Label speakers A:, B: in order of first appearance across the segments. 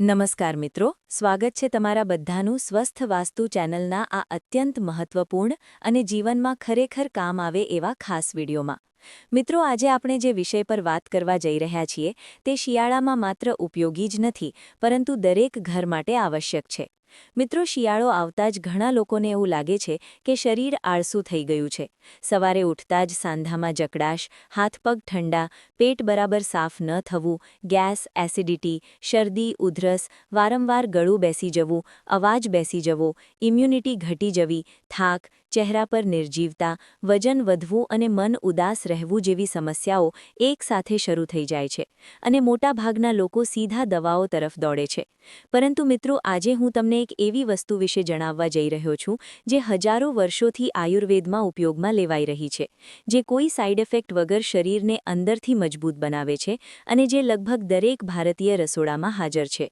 A: નમસ્કાર મિત્રો, સ્વાગત છે તમારા બધાનું સ્વસ્થ વાસ્તુ ચેનલના આ અત્યંત મહત્વપૂર્ણ અને જીવનમાં ખરેખર કામ આવે એવા ખાસ વિડીયોમાં. મિત્રો, આજે આપણે જે વિષય પર વાત કરવા જઈ રહ્યા છીએ તે શિયાળામાં માત્ર ઉપયોગી જ નથી, પરંતુ દરેક ઘર માટે આવશ્યક છે. મિત્રો શિયાળો આવતા જ ઘણા લોકોને એવું લાગે છે કે શરીર આળસું થઈ ગયું છે. સવારે ઉઠતા જ સાંધામાં જકડાશ, હાથ પગ ઠંડા, પેટ બરાબર સાફ ન થવું, ગેસ, એસિડિટી, શરદી, ઉધરસ, વારંવાર ગળું બેસી જવું, અવાજ બેસી જવો, ઇમ્યુનિટી ઘટી જવી, થાક ચહેરા પર નિર્જીવતા, વજન વધવું અને મન ઉદાસ રહેવું જેવી સમસ્યાઓ એકસાથે શરૂ થઈ જાય છે અને મોટાભાગના લોકો સીધા દવાઓ તરફ દોડે છે. પરંતુ મિત્રો, આજે હું તમને એક એવી વસ્તુ વિશે જણાવવા જઈ રહ્યો છું જે હજારો વર્ષોથી આયુર્વેદમાં ઉપયોગમાં લેવાઈ રહી છે, જે કોઈ સાઇડ ઇફેક્ટ વગર શરીરને અંદરથી મજબૂત બનાવે છે અને જે લગભગ દરેક ભારતીય રસોડામાં હાજર છે.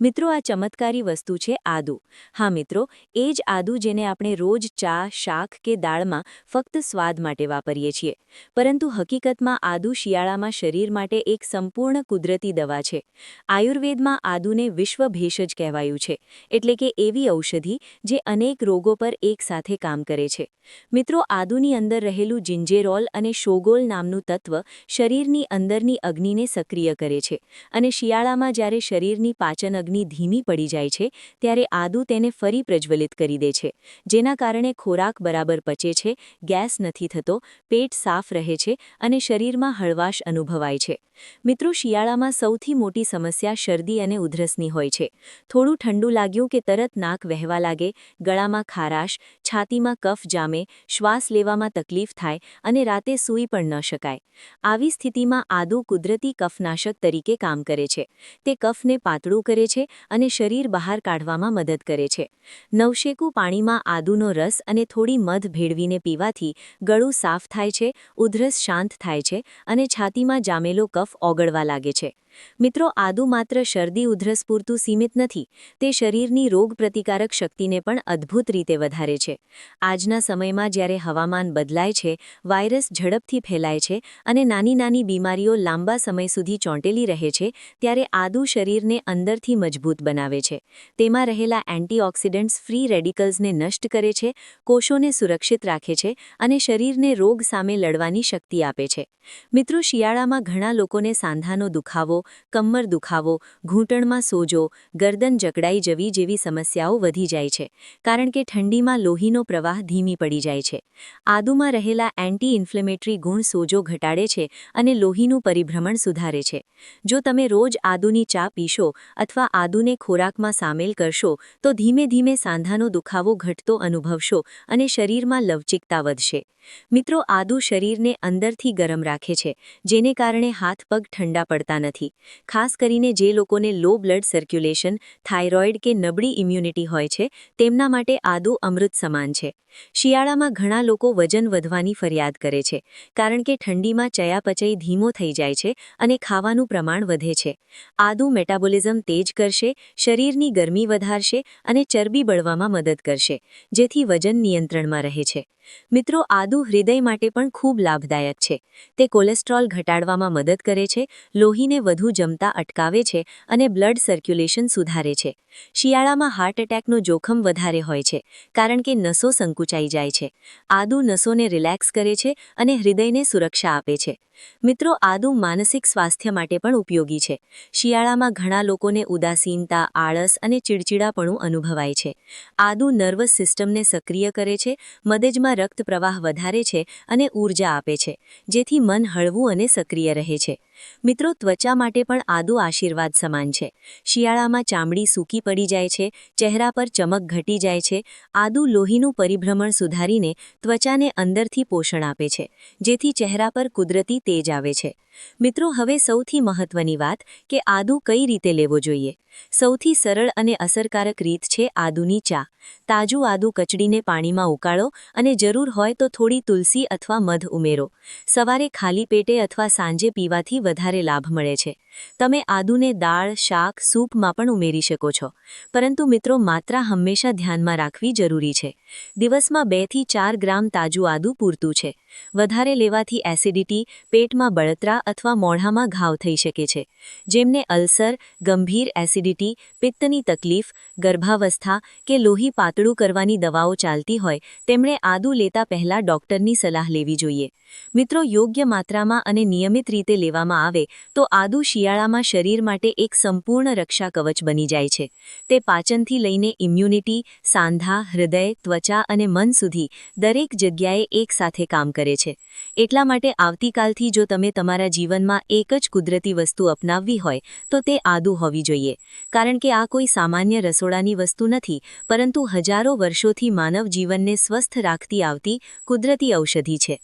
A: મિત્રો, આ ચમત્કારી વસ્તુ છે આદુ. હા મિત્રો, એ જ આદુ જેને આપણે રોજ ચા શાક કે દાળમાં ફક્ત સ્વાદ માટે વાપરીએ છીએ. પરંતુ હકીકતમાં આદુ શિયાળામાં શરીર માટે એક સંપૂર્ણ કુદરતી દવા છે. આયુર્વેદમાં આદુને વિશ્વ ભેષજ કહેવાયું છે, એટલે કે એવી ઔષધિ જે અનેક રોગો પર એકસાથે કામ કરે છે. મિત્રો, આદુની અંદર રહેલું જિંજેરોલ અને શોગોલ નામનું તત્વ શરીરની અંદરની અગ્નિને સક્રિય કરે છે અને શિયાળામાં જ્યારે શરીરની પાચન અગ્નિ ધીમી પડી જાય છે, ત્યારે આદુ તેને ફરી પ્રજ્વલિત કરી દે છે, જેના કારણે ખોરાક બરાબર પચે છે, ગેસ નથી થતો, પેટ સાફ રહે છે અને શરીરમાં હળવાશ અનુભવાય છે. મિત્રો, શિયાળામાં સૌથી મોટી સમસ્યા શરદી અને ઉધરસની હોય છે. થોડું ઠંડુ લાગ્યું કે તરત નાક વહેવા લાગે, ગળામાં ખારાશ, છાતીમાં કફ જામે, શ્વાસ લેવામાં તકલીફ થાય અને રાતે સૂઈ પણ ન શકાય. આવી સ્થિતિમાં આદુ કુદરતી કફનાશક તરીકે કામ કરે છે. તે કફને પાતળું કરે છે અને શરીર બહાર કાઢવામાં મદદ કરે છે. નવશેકું પાણીમાં આદુનો રસ અને થોડી મધ ભેળવીને પીવાથી ગળું સાફ થાય છે, ઉધરસ શાંત થાય છે અને છાતીમાં જામેલો કફ ઓગળવા લાગે છે. મિત્રો, આદુ માત્ર શરદી, ઉધરસ પૂરતું સીમિત નથી, તે શરીરની રોગપ્રતિકારક શક્તિને પણ અદ્ભુત રીતે વધારે છે. આજના સમયમાં જ્યારે હવામાન બદલાય છે, વાયરસ ઝડપથી ફેલાય છે અને નાની નાની બીમારીઓ લાંબા સમય સુધી ચોંટેલી રહે છે, ત્યારે આદુ શરીરને અંદરથી મજબૂત બનાવે છે. તેમાં રહેલા એન્ટીઓક્સિડન્ટ્સ ફ્રી રેડિકલ્સને નષ્ટ કરે છે, કોષોને સુરક્ષિત રાખે છે અને શરીરને રોગ સામે લડવાની શક્તિ આપે છે. મિત્રો, શિયાળામાં ઘણા લોકોને સાંધાનો દુખાવો કમર દુખાવો, ઘૂંટણમાં સોજો, ગરદન જકડાઈ જવી જેવી સમસ્યાઓ વધી જાય છે, કારણ કે ઠંડીમાં લોહીનો પ્રવાહ ધીમી પડી જાય છે. આદુમાં રહેલા એન્ટી ઇન્ફ્લેમેટરી ગુણ સોજો ઘટાડે છે અને લોહીનું પરિભ્રમણ સુધારે છે. જો તમે રોજ આદુની ચા પીશો અથવા આદુને ખોરાકમાં સામેલ કરશો, તો ધીમે ધીમે સાંધાનો દુખાવો ઘટતો અનુભવશો અને શરીરમાં લવચિકતા વધશે. મિત્રો, આદુ શરીરને અંદરથી ગરમ રાખે છે, જેને કારણે હાથ પગ ઠંડા પડતા નથી. ખાસ કરીને જે લોકોને લો બ્લડ સર્ક્યુલેશન, થાઇરોઇડ કે નબળી ઇમ્યુનિટી હોય છે, તેમના માટે આદુ અમૃત સમાન છે. શિયાળામાં ઘણા લોકો વજન વધવાની ફરિયાદ કરે છે, કારણ કે ઠંડીમાં ચયાપચય ધીમો થઈ જાય છે અને ખાવાનું પ્રમાણ વધે છે. આદુ મેટાબોલિઝમ તેજ કરશે, શરીરની ગરમી વધારશે અને ચરબી બળવામાં મદદ કરશે, જેથી વજન નિયંત્રણમાં રહે છે. મિત્રો, આદુ હૃદય માટે પણ ખૂબ લાભદાયક છે. તે કોલેસ્ટ્રોલ ઘટાડવામાં મદદ કરે છે, લોહીને વધુ જમતા અટકાવે છે અને બ્લડ સર્ક્યુલેશન સુધારે છે. શિયાળામાં હાર્ટ એટેકનું જોખમ વધારે હોય છે, કારણ કે નસો સંકુચાઈ જાય છે. આદુ નસોને રિલેક્સ કરે છે અને હૃદયને સુરક્ષા આપે છે. મિત્રો, આદુ માનસિક સ્વાસ્થ્ય માટે પણ ઉપયોગી છે. શિયાળામાં ઘણા લોકોને ઉદાસીનતા, આળસ અને ચીડચીડાપણું અનુભવાય છે. આદુ નર્વસ સિસ્ટમને સક્રિય કરે છે, મગજમાં રક્ત પ્રવાહ વધારે છે અને ઊર્જા આપે છે, જેથી મન હળવું અને સક્રિય રહે છે. મિત્રો, ત્વચા માટે પણ આદુ આશીર્વાદ સમાન છે. શિયાળામાં ચામડી સૂકી પડી જાય છે, ચહેરા પર ચમક ઘટી જાય છે, આદુ લોહીનું પરિભ્રમણ સુધારીને ત્વચાને અંદરથી પોષણ આપે છે, જેથી ચહેરા પર કુદરતી તેજ આવે છે. મિત્રો, હવે સૌથી મહત્વની વાત કે આદુ કઈ રીતે લેવો જોઈએ. સૌથી સરળ અને અસરકારક રીત છે આદુની ચા. તાજું આદુ કચડીને પાણીમાં ઉકાળો અને જરૂર હોય તો થોડી તુલસી અથવા મધ ઉમેરો. સવારે ખાલી પેટે અથવા સાંજે પીવાથી વધારે લાભ મળે છે. તમે આદુને દાળ, શાક, સૂપમાં પણ ઉમેરી શકો છો. પરંતુ મિત્રો, માત્રા હંમેશા ધ્યાનમાં રાખવી જરૂરી છે. દિવસમાં બેથી ચાર ગ્રામ તાજું આદુ પૂરતું છે. વધારે લેવાથી એસિડિટી, પેટમાં બળતરા અથવા મોઢામાં ઘાવ થઈ શકે છે, જેમને અલ્સર, ગંભીર એસિડિટી, પિત્તની તકલીફ, ગર્ભાવસ્થા કે લોહી પાતળું કરવાની દવાઓ ચાલતી હોય, તેમણે આદુ લેતા પહેલા ડોક્ટરની સલાહ લેવી જોઈએ. મિત્રો, યોગ્ય માત્રામાં અને નિયમિત રીતે લેવામાં આવે, તો આદુ શિયાળામાં શરીર માટે એક સંપૂર્ણ રક્ષા કવચ બની જાય છે. તે પાચનથી લઈને ઇમ્યુનિટી સાંધા, હૃદય, ત્વચા અને મન સુધી દરેક જગ્યાએ એકસાથે કામ કરે છે. એટલા માટે આવતીકાલથી જો તમે તમારા જીવનમાં એક જ કુદરતી વસ્તુ અપનાવવી હોય, તો તે આદુ હોવી જોઈએ. કારણ કે આ કોઈ સામાન્ય રસોડાની વસ્તુ નથી, પરંતુ હજારો વર્ષોથી માનવ જીવનને સ્વસ્થ રાખતી આવતી કુદરતી ઔષધિ છે.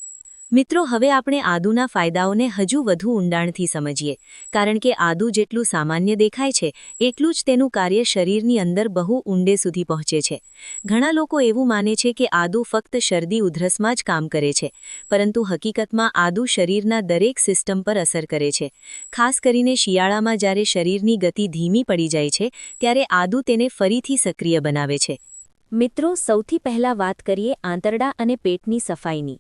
A: મિત્રો, હવે આપણે આદુના ફાયદાઓને હજુ વધુ ઊંડાણથી સમજીએ. કારણ કે આદુ જેટલું સામાન્ય દેખાય છે, એટલું જ તેનું કાર્ય શરીરની અંદર બહુ ઊંડે સુધી પહોંચે છે. ઘણા લોકો એવું માને છે કે આદુ ફક્ત શરદી ઉધરસમાં જ કામ કરે છે, પરંતુ હકીકતમાં આદુ શરીરના દરેક સિસ્ટમ પર અસર કરે છે. ખાસ કરીને શિયાળામાં જ્યારે શરીરની ગતિ ધીમી પડી જાય છે, ત્યારે આદુ તેને ફરીથી સક્રિય બનાવે છે. મિત્રો, સૌથી પહેલા વાત કરીએ આંતરડા અને પેટની સફાઈની.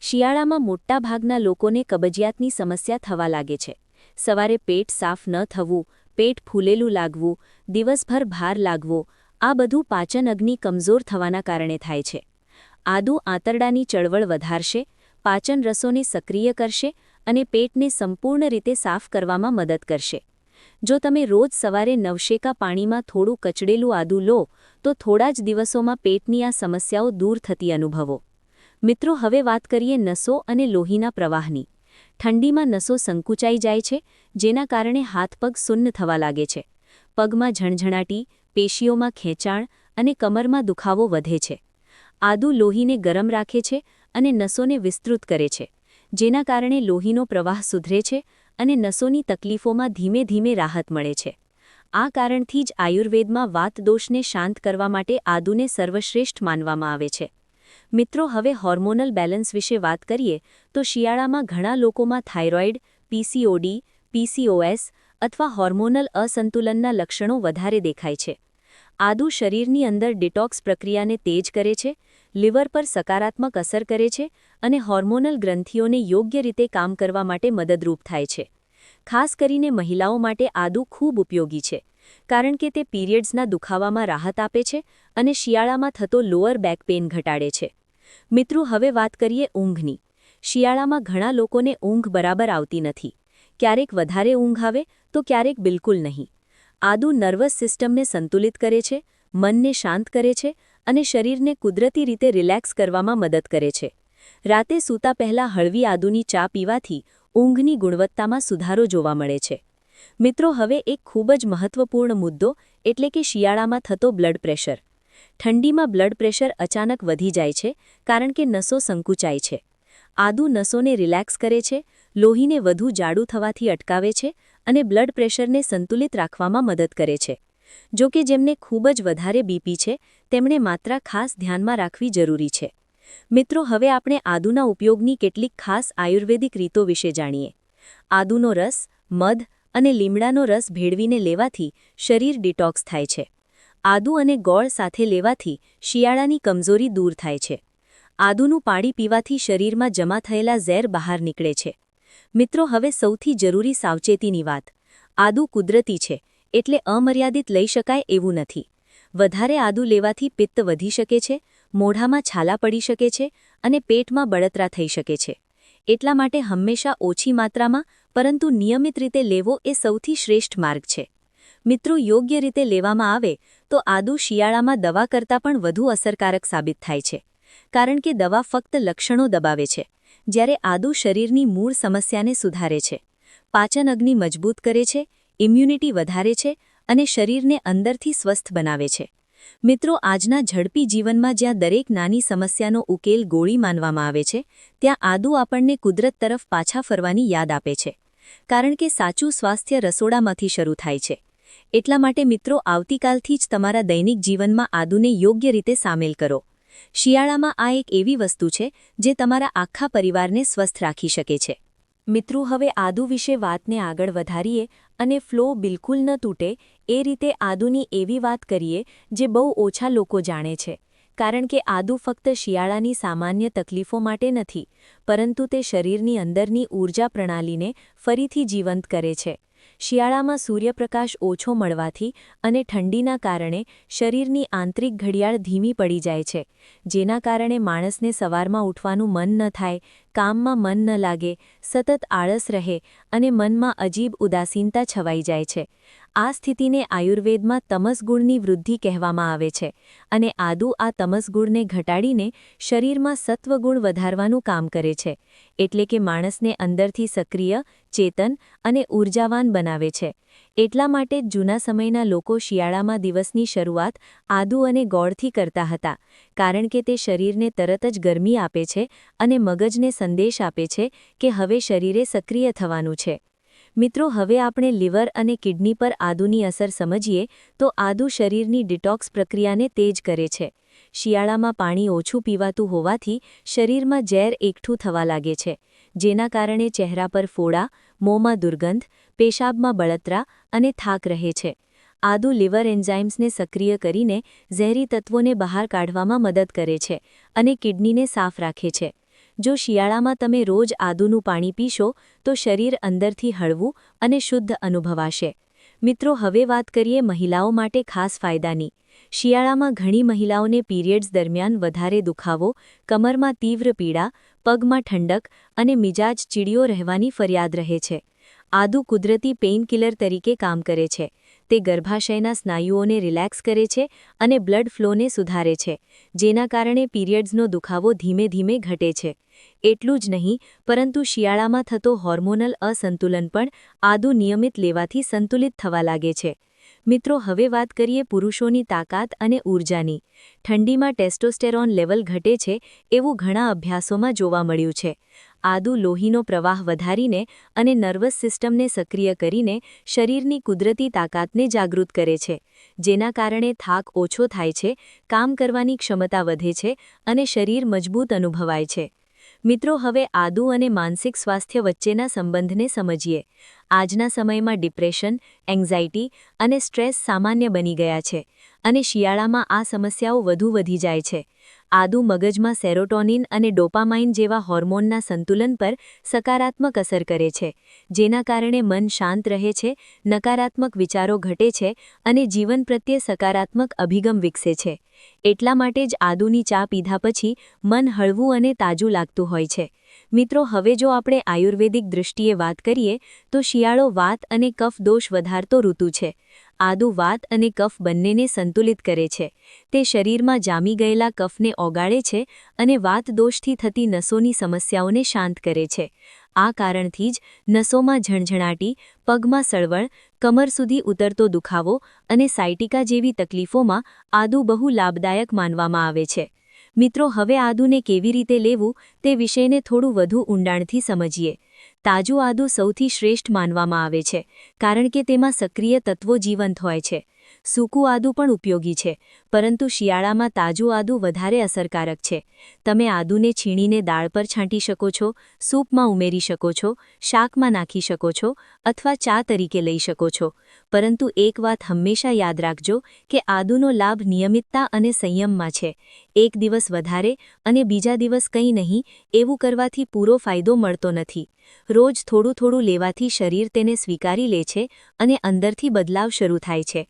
A: શિયાળામાં મોટાભાગના લોકોને કબજિયાતની સમસ્યા થવા લાગે છે. સવારે પેટ સાફ ન થવું, પેટ ફૂલેલું લાગવું, દિવસભર ભાર લાગવો, આ બધું પાચન અગ્નિ કમજોર થવાના કારણે થાય છે. આદુ આંતરડાની ચળવળ વધારશે, પાચન રસોને સક્રિય કરશે અને પેટને સંપૂર્ણ રીતે સાફ કરવામાં મદદ કરશે. જો તમે રોજ સવારે નવશેકા પાણીમાં થોડું કચડેલું આદુ લો, તો થોડા જ દિવસોમાં પેટની આ સમસ્યાઓ દૂર થતી અનુભવો. મિત્રો, હવે વાત કરીએ નસો અને લોહીના પ્રવાહની. ઠંડીમાં નસો સંકુચાઈ જાય છે, જેના કારણે હાથ પગ સુન્ન થવા લાગે છે. પગમાં ઝણઝણાટી, પેશીઓમાં ખેંચાણ અને કમરમાં દુખાવો વધે છે. આદુ લોહીને ગરમ રાખે છે અને નસોને વિસ્તૃત કરે છે, જેના કારણે લોહીનો પ્રવાહ સુધરે છે અને નસોની તકલીફોમાં ધીમે ધીમે રાહત મળે છે. આ કારણથી જ આયુર્વેદમાં વાતદોષને શાંત કરવા માટે આદુને સર્વશ્રેષ્ઠ માનવામાં આવે છે. મિત્રો, હવે હોર્મોનલ બેલેન્સ વિશે વાત કરીએ, તો શિયાળામાં ઘણા લોકોમાં થાઇરોઇડ પીસીઓડી પીસીઓએસ અથવા હોર્મોનલ અસંતુલનના લક્ષણો વધારે દેખાય છે. આદુ શરીરની અંદર ડિટોક્સ પ્રક્રિયાને તેજ કરે છે, લિવર પર સકારાત્મક અસર કરે છે અને હોર્મોનલ ગ્રંથિઓને યોગ્ય રીતે કામ કરવા માટે મદદરૂપ થાય છે. ખાસ કરીને મહિલાઓ માટે આદુ ખૂબ ઉપયોગી છે, કારણ કે તે પીરિયડ્સના દુખાવામાં રાહત આપે છે અને શિયાળામાં થતો લોઅર બેક પેઇન ઘટાડે છે. મિત્રો, હવે વાત કરીએ ઊંઘની. શિયાળામાં ઘણા લોકોને ઊંઘ બરાબર આવતી નથી. ક્યારેક વધારે ઊંઘ આવે, તો ક્યારેક બિલકુલ નહીં. આદુ નર્વસ સિસ્ટમને સંતુલિત કરે છે, મનને શાંત કરે છે અને શરીરને કુદરતી રીતે રિલેક્સ કરવામાં મદદ કરે છે. રાતે સૂતા પહેલાં હળવી આદુની ચા પીવાથી ઊંઘની ગુણવત્તામાં સુધારો જોવા મળે છે. મિત્રો, હવે એક ખૂબ જ મહત્વપૂર્ણ મુદ્દો, એટલે કે શિયાળામાં થતો બ્લડ પ્રેશર. ઠંડીમાં બ્લડ પ્રેશર અચાનક વધી જાય છે, કારણ કે નસો સંકુચાય છે. આદુ નસોને રિલેક્સ કરે છે, લોહીને વધુ જાડું થવાથી અટકાવે છે અને બ્લડ પ્રેશરને સંતુલિત રાખવામાં મદદ કરે છે. જો કે જેમને ખૂબ જ વધારે બીપી છે, તેમણે માત્રા ખાસ ધ્યાનમાં રાખવી જરૂરી છે. મિત્રો, હવે આપણે આદુના ઉપયોગની કેટલીક ખાસ આયુર્વેદિક રીતો વિશે જાણીએ. આદુનો રસ, મધ અને લીમડાનો રસ ભેળવીને લેવાથી શરીર ડિટોક્સ થાય છે. આદુ અને ગોળ સાથે લેવાથી શિયાળાની કમજોરી દૂર થાય છે. આદુનું પાણી પીવાથી શરીરમાં જમા થયેલા ઝેર બહાર નીકળે છે. મિત્રો, હવે સૌથી જરૂરી સાવચેતીની વાત. આદુ કુદરતી છે, એટલે અમર્યાદિત લઈ શકાય એવું નથી. વધારે આદુ લેવાથી પિત્ત વધી શકે છે, મોઢામાં છાલા પડી શકે છે અને પેટમાં બળતરા થઈ શકે છે. એટલા માટે હંમેશા ઓછી માત્રામાં, પરંતુ નિયમિત રીતે લેવો એ સૌથી શ્રેષ્ઠ માર્ગ છે. મિત્રો, યોગ્ય રીતે લેવામાં આવે તો આદુ શિયાળામાં દવા કરતાં પણ વધુ અસરકારક સાબિત થાય છે, કારણ કે દવા ફક્ત લક્ષણો દબાવે છે, જ્યારે આદુ શરીરની મૂળ સમસ્યાને સુધારે છે. પાચન અગ્નિ મજબૂત કરે છે, ઇમ્યુનિટી વધારે છે અને શરીરને અંદરથી સ્વસ્થ બનાવે છે. મિત્રો, આજના ઝડપી જીવનમાં જ્યાં દરેક નાની સમસ્યાનો ઉકેલ ગોળી માનવામાં આવે છે, ત્યાં આદુ આપણને કુદરત તરફ પાછા ફરવાની યાદ આપે છે, કારણ કે સાચું સ્વાસ્થ્ય રસોડામાંથી શરૂ થાય છે. એટલા માટે મિત્રો, આવતીકાલથી જ તમારા દૈનિક જીવનમાં આદુને યોગ્ય રીતે સામેલ કરો. શિયાળામાં આ એક એવી વસ્તુ છે, જે તમારા આખા પરિવારને સ્વસ્થ રાખી શકે છે. મિત્રો, હવે આદુ વિશે વાતને આગળ વધારીએ અને ફ્લો બિલકુલ ન તૂટે એ રીતે આદુની એવી વાત કરીએ, જે બહુ ઓછા લોકો જાણે છે. કારણ કે આદુ ફક્ત શિયાળાની સામાન્ય તકલીફો માટે નથી, પરંતુ તે શરીરની અંદરની ઊર્જા પ્રણાલીને ફરીથી જીવંત કરે છે. શિયાળામાં સૂર્યપ્રકાશ ઓછો મળવાથી અને ઠંડીના કારણે શરીરની આંતરિક ઘડિયાળ ધીમી પડી જાય છે, જેના કારણે માણસને સવારમાં ઉઠવાનું મન ન થાય, કામમાં મન ન લાગે, સતત આળસ રહે અને મનમાં અજીબ ઉદાસીનતા છવાઈ જાય છે. આ સ્થિતિને આયુર્વેદમાં તમસગુણની વૃદ્ધિ કહેવામાં આવે છે અને આદુ આ તમસગુણને ઘટાડીને શરીરમાં સત્વગુણ વધારવાનું કામ કરે છે, એટલે કે માણસને અંદરથી સક્રિય, ચેતન અને ઊર્જાવાન બનાવે છે. એટલા માટે જ જૂના સમયના લોકો શિયાળામાં દિવસની શરૂઆત આદુ અને ગોળથી કરતા હતા, કારણ કે તે શરીરને તરત જ ગરમી આપે છે અને મગજને સંદેશ આપે છે કે હવે શરીરે સક્રિય થવાનું છે. મિત્રો, હવે આપણે લીવર અને કિડની પર આદુની અસર સમજીએ તો આદુ શરીરની ડિટોક્સ પ્રક્રિયાને તેજ કરે છે. શિયાળામાં પાણી ઓછું પીવાતું હોવાથી શરીરમાં ઝેર એકઠું થવા લાગે છે, જેના કારણે ચહેરા પર ફોડા, મોંમાં દુર્ગંધ, પેશાબમાં બળતરા અને થાક રહે છે. આદુ લીવર એન્ઝાઇમ્સને સક્રિય કરીને ઝેરી તત્વોને બહાર કાઢવામાં મદદ કરે છે અને કિડનીને સાફ રાખે છે. જો શિયાળામાં તમે રોજ આદુનું પાણી પીશો, તો શરીર અંદરથી હળવું અને શુદ્ધ અનુભવાશે. મિત્રો, હવે વાત કરીએ મહિલાઓ માટે ખાસ ફાયદાની. શિયાળામાં ઘણી મહિલાઓને પીરિયડ્સ દરમિયાન વધારે દુખાવો, કમરમાં તીવ્ર પીડા, પગમાં ઠંડક અને મિજાજ ચીડિયો રહેવાની ફરિયાદ રહે છે. આદુ કુદરતી પેઇનકિલર તરીકે કામ કરે છે. તે ગર્ભાશયના સ્નાયુઓને રિલેક્સ કરે છે અને બ્લડ ફ્લોને સુધારે છે, જેના કારણે પીરિયડ્સનો દુખાવો ધીમે ધીમે ઘટે છે. એટલું જ નહીં, પરંતુ શિયાળામાં થતો હોર્મોનલ અસંતુલન પણ આદુ નિયમિત લેવાથી સંતુલિત થવા લાગે છે. મિત્રો, હવે વાત કરીએ પુરુષોની તાકાત અને ઊર્જાની ઠંડીમાં ટેસ્ટોસ્ટેરોન લેવલ ઘટે છે એવું ઘણા અભ્યાસોમાં જોવા મળ્યું છે. આદુ લોહીનો પ્રવાહ વધારીને અને નર્વસ સિસ્ટમને સક્રિય કરીને શરીરની કુદરતી તાકાતને જાગૃત કરે છે, જેના કારણે થાક ઓછો થાય છે, કામ કરવાની ક્ષમતા વધે છે અને શરીર મજબૂત અનુભવાય છે. મિત્રો, હવે આદુ અને માનસિક સ્વાસ્થ્ય વચ્ચેના સંબંધને સમજીએ. આજના સમયમાં ડિપ્રેશન એન્ઝાઇટી અને સ્ટ્રેસ સામાન્ય બની ગયા છે અને શિયાળામાં આ સમસ્યાઓ વધુ વધી જાય છે. આદુ મગજમાં સેરોટોનિન અને ડોપામાઇન જેવા હોર્મોનના સંતુલન પર સકારાત્મક અસર કરે છે, જેના કારણે મન શાંત રહે છે, નકારાત્મક વિચારો ઘટે છે અને જીવન પ્રત્યે સકારાત્મક અભિગમ વિકસે છે. એટલા માટે જ આદુની ચા પીધા પછી મન હળવું અને તાજું લાગતું હોય છે. મિત્રો, હવે જો આપણે આયુર્વેદિક દૃષ્ટિએ વાત કરીએ, તો શિયાળો વાત અને કફ દોષ વધારતો ઋતુ છે. આદુ વાત અને કફ બંનેને સંતુલિત કરે છે. તે શરીરમાં જામી ગયેલા કફને ઓગાળે છે અને વાત દોષથી થતી નસોની સમસ્યાઓને શાંત કરે છે. આ કારણથી જ નસોમાં ઝણઝણાટી, પગમાં સળવળ, કમર સુધી ઉતરતો દુખાવો અને સાયટિકા જેવી તકલીફોમાં આદુ બહુ લાભદાયક માનવામાં આવે છે. મિત્રો, હવે આદુને કેવી રીતે લેવું તે વિષયને થોડું વધુ ઊંડાણથી સમજીએ. તાજું આદુ સૌથી શ્રેષ્ઠ માનવામાં આવે છે, કારણ કે તેમાં સક્રિય તત્વો જીવંત હોય છે. સૂકું આદુ પણ ઉપયોગી છે, પરંતુ શિયાળામાં તાજું આદુ વધારે અસરકારક છે. તમે આદુને છીણીને દાળ પર છાંટી શકો છો, સૂપમાં ઉમેરી શકો છો, શાકમાં નાખી શકો છો અથવા ચા તરીકે લઈ શકો છો. પરંતુ એક વાત હંમેશા યાદ રાખજો કે આદુનો લાભ નિયમિતતા અને સંયમમાં છે. એક દિવસ વધારે અને બીજા દિવસ કંઈ નહીં, એવું કરવાથી પૂરો ફાયદો મળતો નથી. રોજ થોડું થોડું લેવાથી શરીર તેને સ્વીકારી લે છે અને અંદરથી બદલાવ શરૂ થાય છે.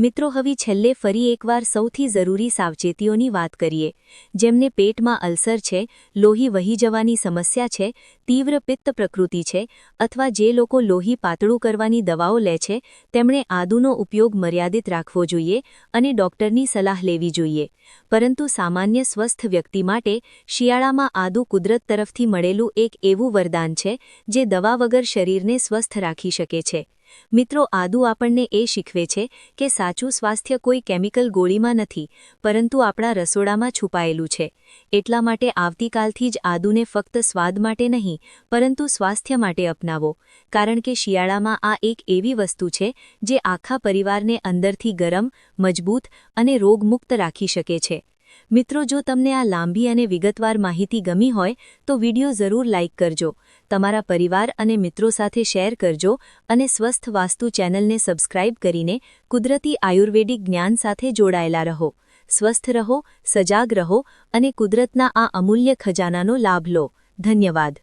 A: મિત્રો, હવે છેલ્લે ફરી એકવાર સૌથી જરૂરી સાવચેતીઓની વાત કરીએ, જેમને પેટમાં અલ્સર છે, લોહી વહી જવાની સમસ્યા છે, તીવ્ર પિત્ત પ્રકૃતિ છે, અથવા જે લોકો લોહી પાતળું કરવાની દવાઓ લે છે, તેમણે આદુનો ઉપયોગ મર્યાદિત રાખવો જોઈએ અને ડોક્ટરની સલાહ લેવી જોઈએ. પરંતુ સામાન્ય સ્વસ્થ વ્યક્તિ માટે શિયાળામાં આદુ કુદરત તરફથી મળેલું એક એવું વરદાન છે, જે દવા વગર શરીરને સ્વસ્થ રાખી શકે છે. મિત્રો, આદુ આપણને એ શીખવે છે કે સાચું સ્વાસ્થ્ય કોઈ કેમિકલ ગોળીમાં નથી, પરંતુ આપણા રસોડામાં છુપાયેલું છે. એટલા માટે આવતીકાલથી જ આદુને ફક્ત સ્વાદ માટે નહીં, પરંતુ સ્વાસ્થ્ય માટે અપનાવો. કારણ કે શિયાળામાં આ એક એવી વસ્તુ છે જે આખા પરિવારને અંદરથી ગરમ, મજબૂત અને રોગમુક્ત રાખી શકે છે. મિત્રો, જો તમને આ લાંબી અને વિગતવાર માહિતી ગમી હોય, તો વિડિયો જરૂર લાઇક કરજો, તમારા પરિવાર અને મિત્રો સાથે શેર કરજો અને સ્વસ્થ વાસ્તુ ચેનલને સબસ્ક્રાઇબ કરીને કુદરતી આયુર્વેદિક જ્ઞાન સાથે જોડાયેલા રહો. સ્વસ્થ રહો, સજાગ રહો અને કુદરતના આ અમૂલ્ય ખજાનાનો લાભ લો. ધન્યવાદ.